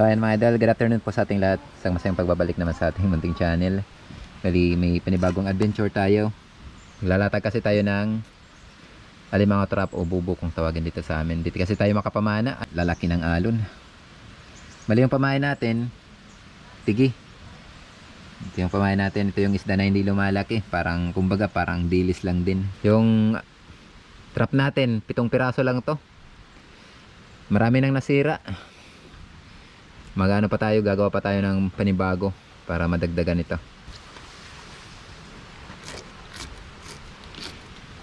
So ayan mga idol, good afternoon po sa ating lahat. Isang masayang pagbabalik naman sa ating munting channel. Bali may panibagong adventure tayo. Lalatag kasi tayo ng alimango trap o bubo kung tawagin dito sa amin. Dito kasi tayo makapamana at lalaki ng alon. Mali yung pamain natin, tigi. Ito yung pamain natin, ito yung isda na hindi lumalaki. Parang, kumbaga, parang dilis lang din. Yung trap natin, pitong piraso lang to. Marami nang nasira magano pa tayo gagawa pa tayo ng panibago para madagdagan ito.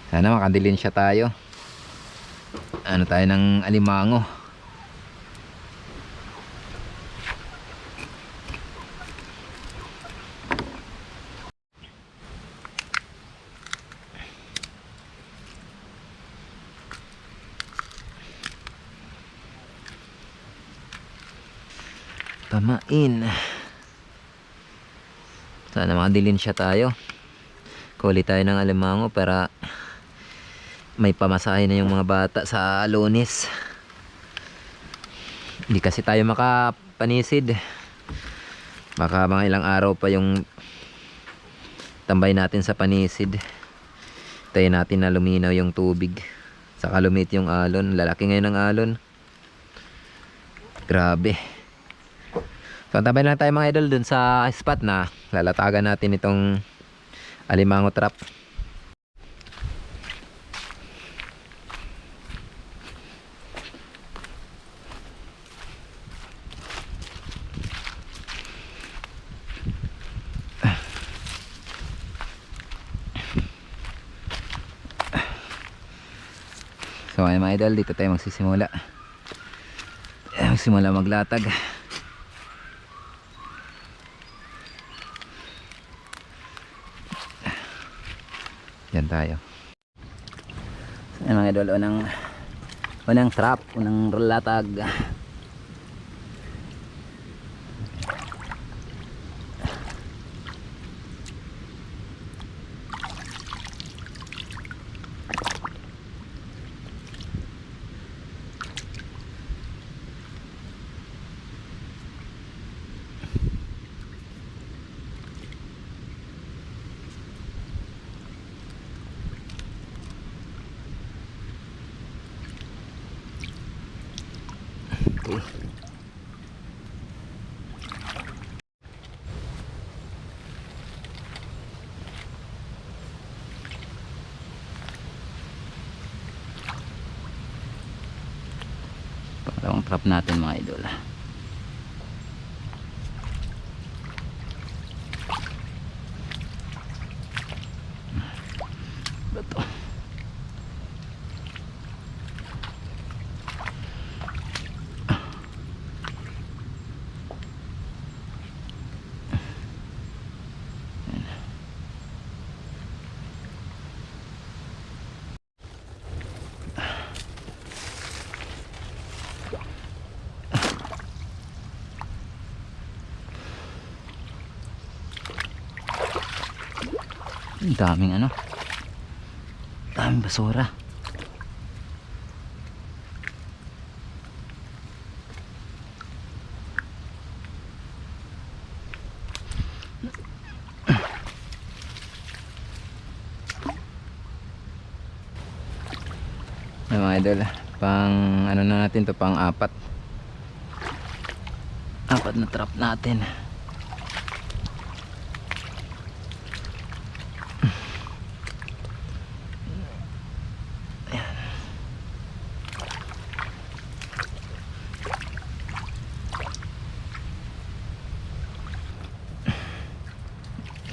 Sana makadilin siya tayo. Ano tayo ng alimango Tamain. Sana makadilin siya tayo. Kuli tayo ng alimango para may pamasahe na yung mga bata sa lunes. Hindi kasi tayo makapanisid. Baka mga ilang araw pa yung tambay natin sa panisid. Tayo natin na luminaw yung tubig. Saka lumit yung alon. Lalaki ngayon ng alon. Grabe. So, tabay lang tayo mga idol dun sa spot na lalatagan natin itong alimango trap. So, ayun mga idol, dito tayo magsisimula. Magsimula maglatag. Yan tayo. Ayan mga idol, unang unang trap, unang relatag. Okay. Trap natin mga idol. Ang daming ano. Daming basura. Ay, mga idol, pang ano na natin to, pang apat. Apat na trap natin.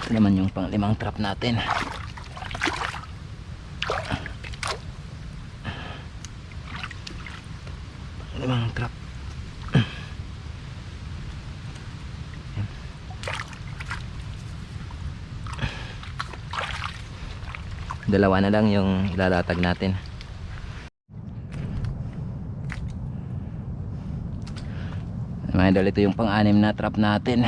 Ito naman yung trap natin. Limang trap. Dalawa na lang yung ilalatag natin. Mga idol, yung pang-anim na trap natin.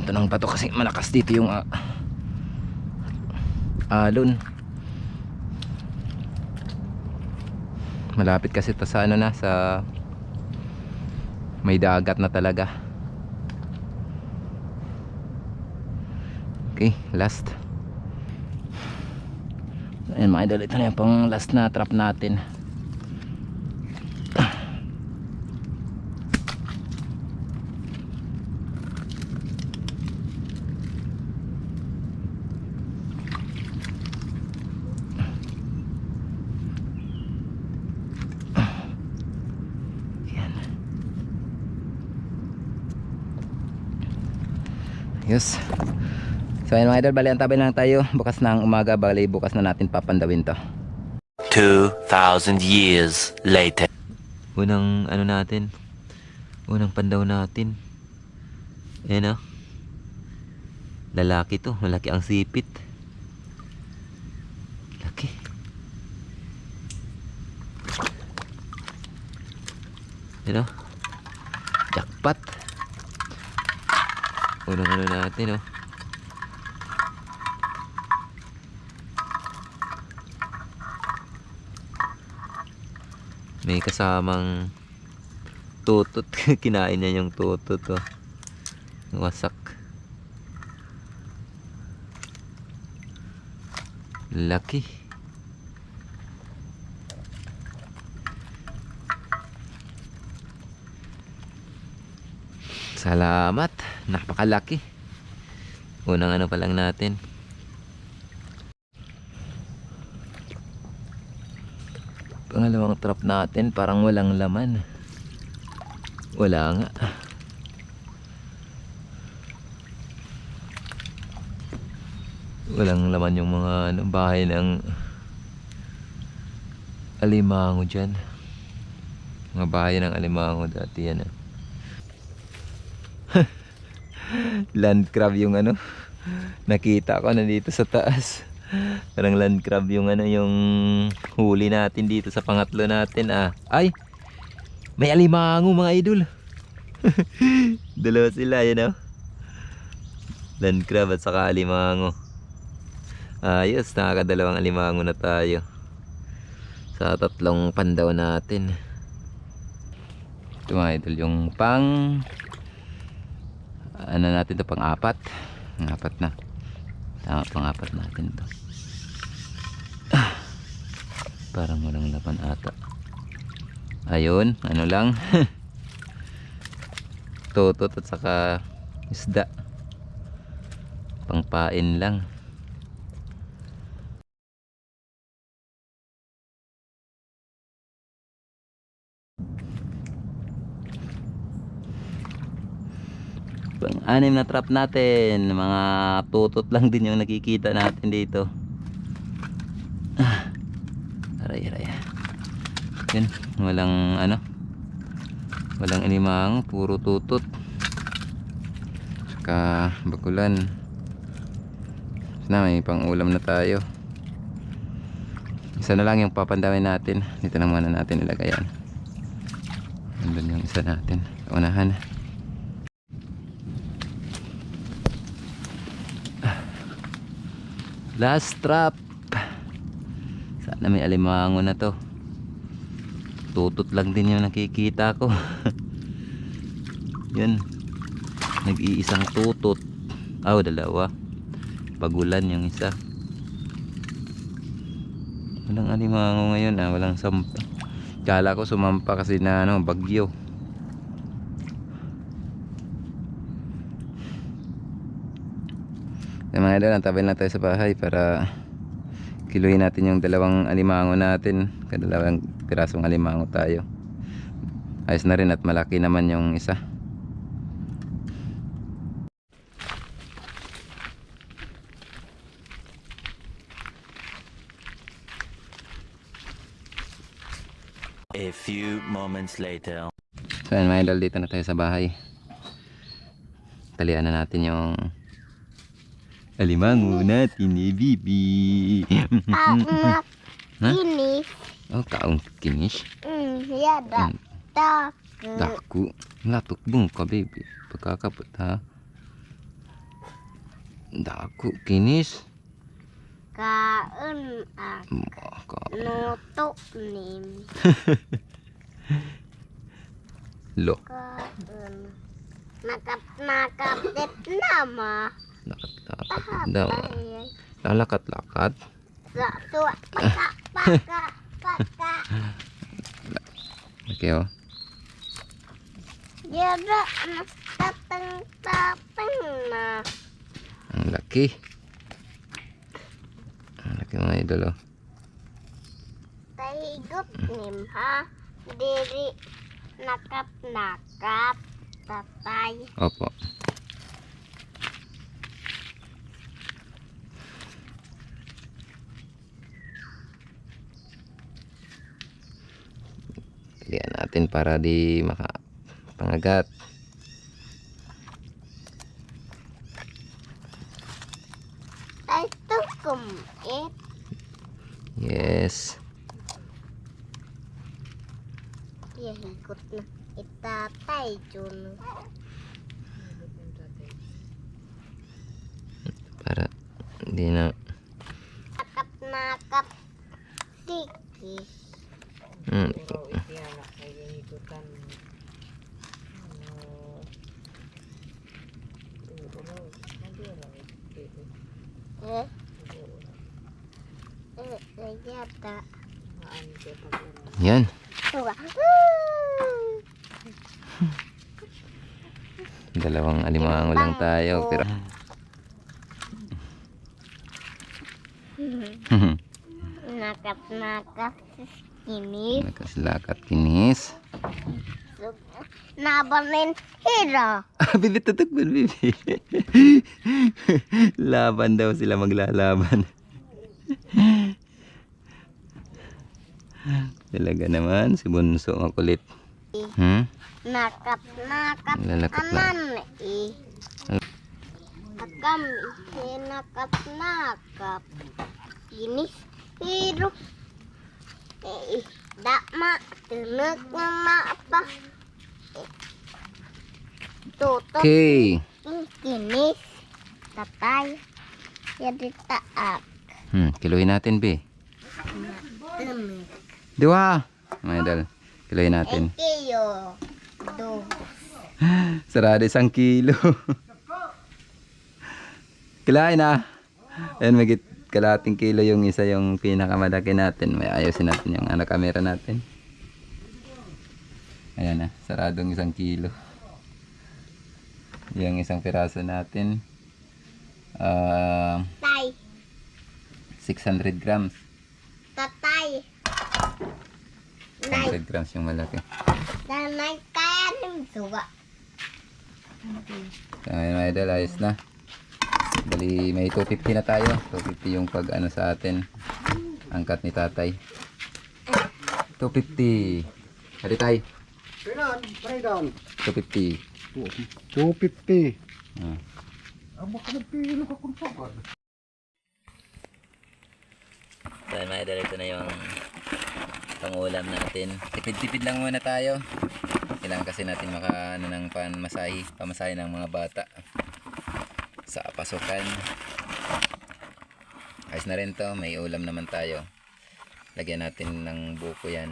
Natin to ng bato kasi malakas dito yung ah, alon. Malapit kasi to sa ano na sa may dagat na talaga. Okay, last. Ayan mga idol, ito na yung pang last na trap natin. Yan. Yes. So ayun mga idol, bali ang tabi lang tayo. Bukas na ang umaga, bali bukas na natin papandawin to. 2,000 years later. Unang ano natin, unang pandaw natin. Ayan o. Lalaki to, malaki ang sipit. Laki. Ayan o. Unang ano natin o. May kasamang tutot. Kinain niya yung tutot oh. Wasak. Laki. Salamat. Napakalaki. Unang ano pa lang natin. Pangalawang trap natin parang walang laman. Wala nga. Walang laman yung mga ano, bahay ng alimango dyan. Mga bahay ng alimango dati yan. ah. Land crab yung ano. Nakita ko nandito sa taas. Parang land crab yung ano yung huli natin dito sa pangatlo natin ah. Ay! May alimango mga idol. Dalawa sila yan oh. Land crab at saka alimango. Ayos, nakakadalawang alimango na tayo. Sa tatlong pandaw natin. Ito mga idol yung pang ano natin to pang apat. Pang apat na. Tama pang apat natin to. Ah, parang walang laban ata. Ayun, ano lang. Tutot at saka isda. Pangpain lang. Pang-anim na trap natin. Mga tutot lang din yung nakikita natin dito. Ah. Aray, aray. Yan. Walang ano. Walang animang. Puro tutot. Saka bakulan. Na may pang ulam na tayo. Isa na lang yung papandawin natin. Dito na muna natin ilagay yan. Nandun yung isa natin. Unahan. Last trap. Sana may alimango na to. Tutot lang din yung nakikita ko. Yun. Nag-iisang tutot. Ah, oh, dalawa. Pagulan yung isa. Walang alimango ngayon ah. Walang sampa. Kala ko sumampa kasi na ano, bagyo. Yung mga idol, antabayin lang tayo sa bahay para kiluhin natin yung dalawang alimango natin. Kadalawang pirasong alimango tayo. Ayos na rin at malaki naman yung isa. A few moments later. So yan mga idol, dito na tayo sa bahay. Talian na natin yung alimango natin ni Bibi. Ang Ha? kinis. oh, kaong kinis. Mm, ya da. Mm. Tak. Daku. Latok bung ka baby. Pagkakapot ha. Dako, kinis. Kaon ak Maka. nuto nim. Lo. Kaon. Nakap nakapit nama. Lakat-lakat daw. Lalakat-lakat. Paka paka paka. Okay, oh. Ang laki. Ang laki mga idol, oh. Tahigot nim ha. Diri nakap nakap. Tatay. Opo. Natin para di maka pangagat. It. Yes. Yahigot na. Itatay jun. Para di na Nakap nakap. Tiki. hmm, Eh. Eh, eh, yata. yan. Tuwa. Dalawang alimango lang tayo pero Nakap nakap. Ini. nakaslakat kinis. Nabalin hira. Bibi tutok ba, bibi? Laban daw sila maglalaban. Talaga naman, si Bunso makulit. Hmm? Nakap nakap. Lalakap na. Aman eh. Akam eh nakap nakap. Ini hiro. Eh, dakma tunog nga maapa. Eh, Tutok Okay. kinis. Tatay. Yadi taak. Hmm, kiluhin natin, be. Diwa! Mga idol, kiluhin natin. Ekiyo. Do. Sarado isang kilo. Kilain na. Ayan, magit kalating kilo yung isa yung pinakamalaki natin. May ayusin natin yung ano camera natin. Ayan na, saradong isang kilo. Yung isang piraso natin. ah Tay. 600 grams. Tatay. Nay. 100 grams yung malaki. Nanay kaya ng suga. So, ayun mga idol, ayos na. Bali, may 250 na tayo. 250 yung pag ano sa atin. Angkat ni tatay. 250. Hali tay. Kailan? Kailan? 250. 250. Ah. Ang baka nagpilo ka kung pagod. So, ayun mga idol, ito na yung pangulam natin. Tipid-tipid lang muna tayo. Kailangan kasi natin maka ano, ng panmasahe, pamasahe ng mga bata sa pasukan. Ayos na rin to, may ulam naman tayo. Lagyan natin ng buko yan.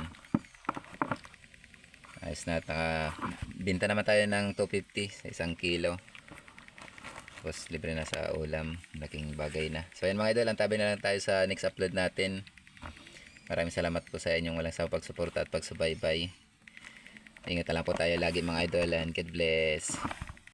Ayos na, taka, binta naman tayo ng 250 sa isang kilo. Tapos libre na sa ulam, laking bagay na. So ayan mga idol, antabi na lang tayo sa next upload natin. Maraming salamat po sa inyong walang sawang pagsuporta at pagsubaybay. Ingat lang po tayo lagi mga idol and God bless.